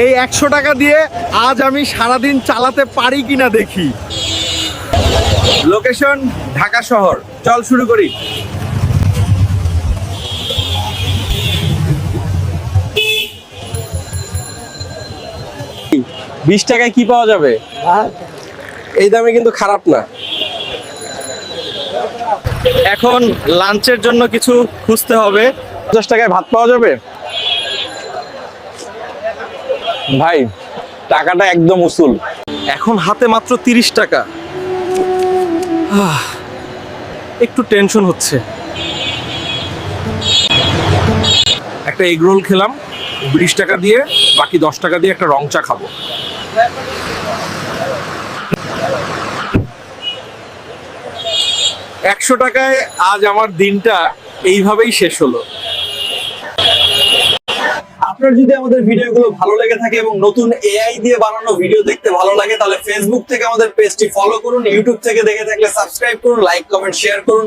এই একশো টাকা দিয়ে আজ আমি সারাদিন চালাতে পারি কিনা দেখি। লোকেশন ঢাকা শহর। চল শুরু করি। বিশ টাকায় কি পাওয়া যাবে? এই দামে কিন্তু খারাপ না। এখন লাঞ্চের জন্য কিছু খুঁজতে হবে। পঞ্চাশ টাকায় ভাত পাওয়া যাবে? ভাই, টাকাটা একদম উসুল। এখন হাতে মাত্র তিরিশ টাকা। একটু টেনশন হচ্ছে। একটা এগ রোল খেলাম, বিশ টাকা দিয়ে, বাকি দশ টাকা দিয়ে একটা রং চা খাব। একশো টাকায় আজ আমার দিনটা এইভাবেই শেষ হলো। আপনার যদি আমাদের ভিডিওগুলো ভালো লেগে থাকে এবং নতুন এআই দিয়ে বানানো ভিডিও দেখতে ভালো লাগে, তাহলে ফেসবুক থেকে আমাদের পেজটি ফলো করুন ইউটিউব থেকে দেখে থাকলে সাবস্ক্রাইব করুন লাইক কমেন্ট শেয়ার করুন।